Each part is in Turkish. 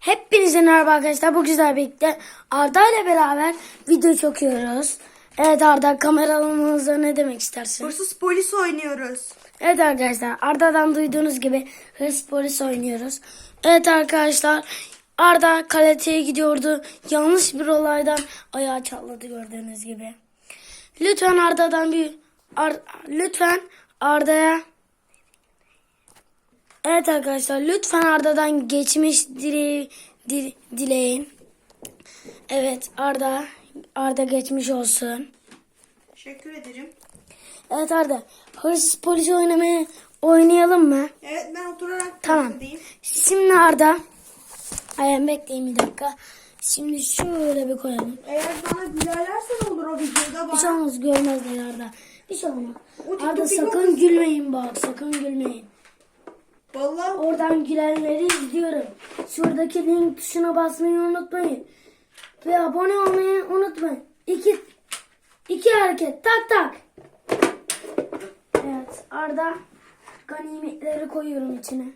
Hepinize merhaba arkadaşlar. Bu güzel birlikte Arda ile beraber video çekiyoruz. Evet Arda kameralarımızda ne demek istersin? Hırsız polis oynuyoruz. Evet arkadaşlar Arda'dan duyduğunuz gibi hırs polis oynuyoruz. Evet arkadaşlar Arda karateye gidiyordu. Yanlış bir olaydan ayağı çatladı gördüğünüz gibi. Lütfen Arda'dan bir Ar- lütfen Arda'ya Evet arkadaşlar lütfen Arda'dan geçmiş dile, dil- dileyin. Evet Arda Arda geçmiş olsun. Teşekkür ederim. Evet Arda hırsız polis oynamaya oynayalım mı? Evet ben oturarak Tamam. Şimdi Arda Ay bekleyin bir dakika. Şimdi şöyle bir koyalım. Eğer bana gülerlerse ne olur o videoda Bir şey bana. olmaz görmezler Arda. Bir şey olmaz. Arda sakın gülmeyin bak sakın gülmeyin. Vallahi Oradan gülenleri izliyorum. Şuradaki link tuşuna basmayı unutmayın. Ve abone olmayı unutmayın. İki, iki hareket tak tak. Evet Arda ganimetleri koyuyorum içine.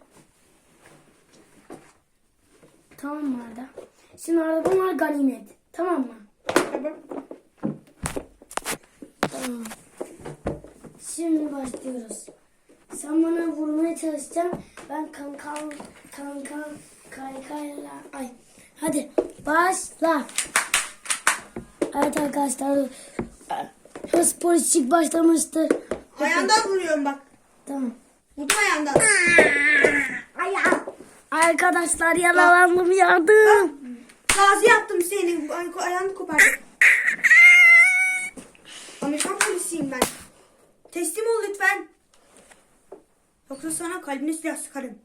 Tamam mı Arda? Şimdi Arda bunlar ganimet. Tamam mı? Tamam. Tamam. Şimdi başlıyoruz. Sen bana vurmaya çalışacaksın. Ben kankal kankal kaykayla ay. Hadi başla. Evet arkadaşlar. Hız polisçik başlamıştır. Ayağından vuruyorum bak. Tamam. Vurdum ayağından. Ayağım. Arkadaşlar yaralandım yardım. Gazi yaptım senin. Ay, ayağını kopardım. Amerikan polisiyim ben. Teslim ol lütfen. Yoksa sana kalbine silah sıkarım.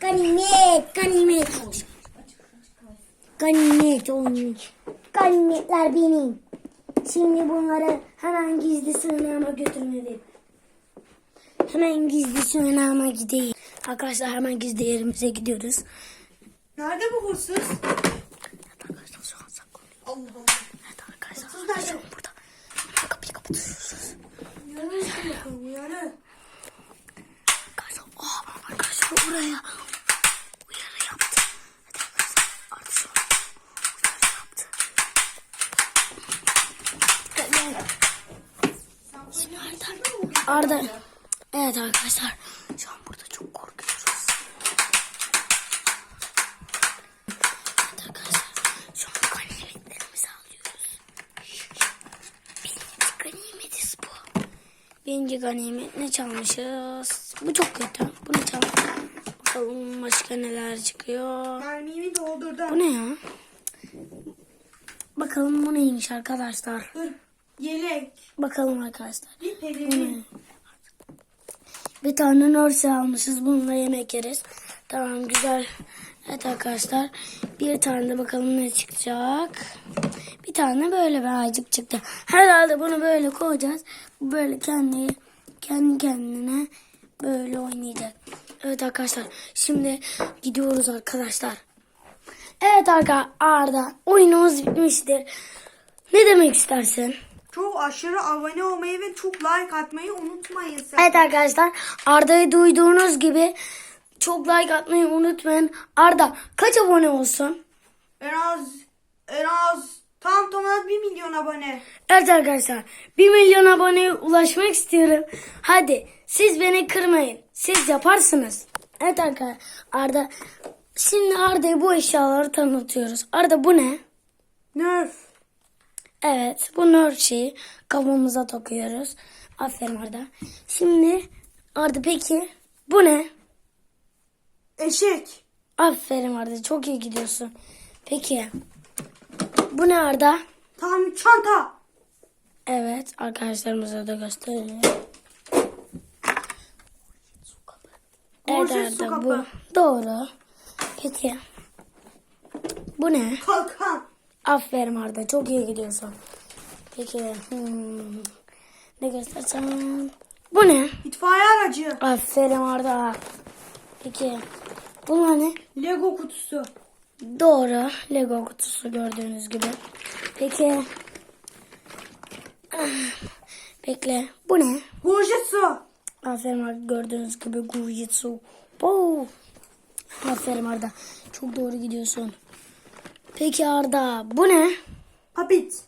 Ganimet, ganimet. Ganimet olmuş. Ganimetler benim. Şimdi bunları hemen gizli sığınağıma götürmeliyim. Hemen gizli sığınağıma gideyim. Arkadaşlar hemen gizli yerimize gidiyoruz. Nerede bu hırsız? Arkadaşlar şu an saklanıyor. Allah Allah. Evet arkadaşlar. Hırsız nerede? Şu an burada. Kapıyı kapatıyoruz. Uyarı yaptı. Evet. Şimdi. Arda. Evet arkadaşlar şu an burada çok korkuyoruz. Evet arkadaşlar şu an ganimetlerimizi alıyoruz. Birinci ganimetiz bu. Birinci ganimet ne çalmışız? Bu çok kötü. Bunu çal. Bakalım başka neler çıkıyor. Mermimi doldurdum. Bu ne ya? Bakalım bu neymiş arkadaşlar. Dur. Yelek. Bakalım arkadaşlar. Bir pelerin. ne? Bir tane nörse almışız. Bununla yemek yeriz. Tamam güzel. Evet arkadaşlar. Bir tane de bakalım ne çıkacak. Bir tane böyle birazcık çıktı. Herhalde bunu böyle koyacağız. Bu böyle kendi kendi kendine böyle oynayacak. Evet arkadaşlar. Şimdi gidiyoruz arkadaşlar. Evet arkadaşlar Arda oyunumuz bitmiştir. Ne demek istersin? Çok aşırı abone olmayı ve çok like atmayı unutmayın. sakın. Evet arkadaşlar Arda'yı duyduğunuz gibi çok like atmayı unutmayın. Arda kaç abone olsun? En az en az tam tamına 1 milyon abone. Evet arkadaşlar 1 milyon aboneye ulaşmak istiyorum. Hadi siz beni kırmayın. Siz yaparsınız. Evet arkadaşlar Arda şimdi Arda'ya bu eşyaları tanıtıyoruz. Arda bu ne? Nerf. Evet bu nerd şeyi kafamıza takıyoruz. Aferin Arda. Şimdi Arda peki bu ne? Eşek. Aferin Arda çok iyi gidiyorsun. Peki bu ne Arda? Tam çanta. Evet arkadaşlarımıza da gösterelim. Evet Arda bu. Doğru. Peki. Bu ne? Kalkan. Aferin Arda çok iyi gidiyorsun. Peki. hmm, Ne göstersem? Bu ne? İtfaiye aracı. Aferin Arda. Peki. Bunlar ne? Lego kutusu. Doğru. Lego kutusu gördüğünüz gibi. Peki. Ah, Bekle. Bu ne? Gojitsu. Aferin Arda gördüğünüz gibi Gujitsu. Oo. Aferin Arda. Çok doğru gidiyorsun. Peki Arda bu ne? Papit.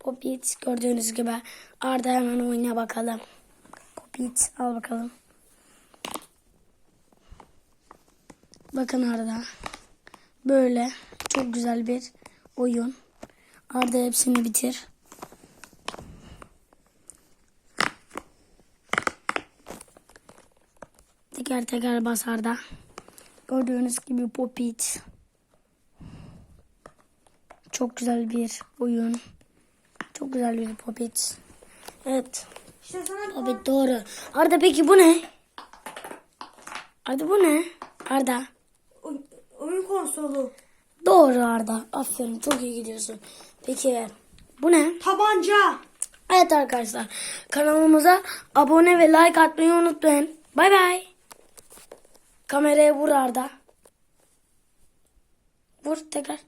Popit gördüğünüz gibi. Arda hemen oyuna bakalım. Popit al bakalım. Bakın Arda. Böyle çok güzel bir oyun. Arda hepsini bitir. Teker teker bas Arda. Gördüğünüz gibi Popit. Çok güzel bir oyun. Çok güzel bir popit. Evet. İşte Popit doğru. Arda peki bu ne? Arda bu ne? Arda. Oy- oyun konsolu. Doğru Arda. Aferin çok iyi gidiyorsun. Peki bu ne? Tabanca. Evet arkadaşlar kanalımıza abone ve like atmayı unutmayın. Bay bay. Kameraya vur Arda. Vur tekrar.